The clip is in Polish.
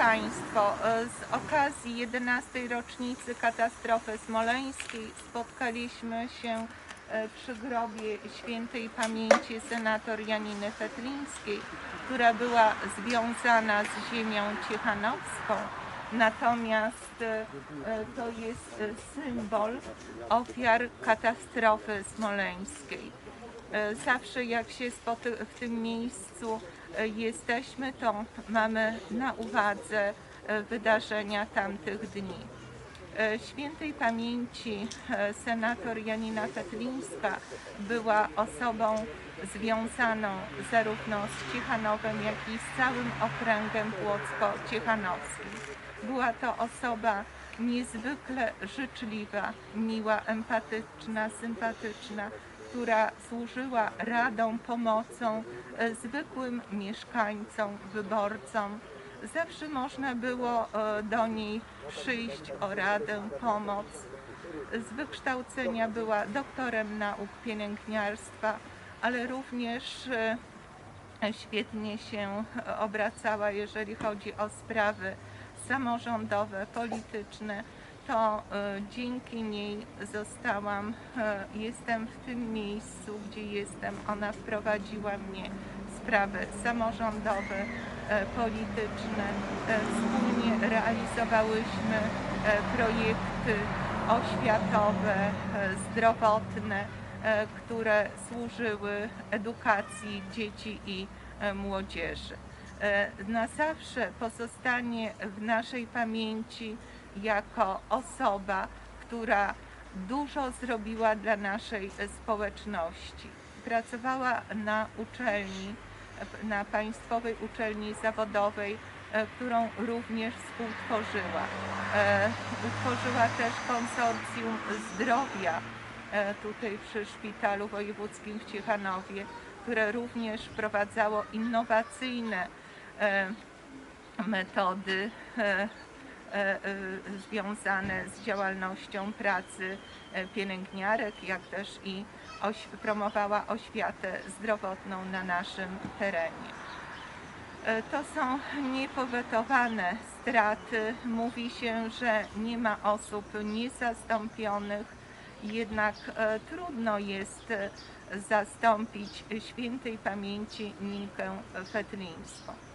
Państwo, e, z okazji 11. rocznicy katastrofy smoleńskiej spotkaliśmy się e, przy grobie świętej pamięci senator Janiny Fetlińskiej, która była związana z ziemią ciechanowską. Natomiast e, to jest symbol ofiar katastrofy smoleńskiej. E, Zawsze jak się w tym miejscu e, jesteśmy, to mamy na uwadze e, wydarzenia tamtych dni. Świętej pamięci senator Janina Fetlińska była osobą związaną zarówno z Ciechanowem, jak i z całym okręgiem płocko-ciechanowskim. Była to osoba niezwykle życzliwa, miła, empatyczna, sympatyczna, która służyła radą, pomocą e, zwykłym mieszkańcom, wyborcom. Zawsze można było e, do niej przyjść o radę, pomoc. Z wykształcenia była doktorem nauk pielęgniarstwa, ale również e, świetnie się obracała, jeżeli chodzi o sprawy samorządowe, polityczne, to e, dzięki niej zostałam, e, jestem w tym miejscu, gdzie jestem. Ona wprowadziła mnie w sprawy samorządowe, e, polityczne. Wspólnie realizowałyśmy projekty oświatowe, zdrowotne, które służyły edukacji dzieci i młodzieży. Na zawsze pozostanie w naszej pamięci jako osoba, która dużo zrobiła dla naszej społeczności. Pracowała na uczelni, na Państwowej Uczelni Zawodowej, e, którą również współtworzyła. E, Utworzyła też konsorcjum zdrowia e, tutaj przy Szpitalu Wojewódzkim w Ciechanowie, które również wprowadzało innowacyjne metody związane z działalnością pracy e, pielęgniarek, jak też i promowała oświatę zdrowotną na naszym terenie. E, To są niepowetowane straty. Mówi się, że nie ma osób niezastąpionych, jednak e, trudno jest e, zastąpić świętej pamięci Ninkę Fetlińską.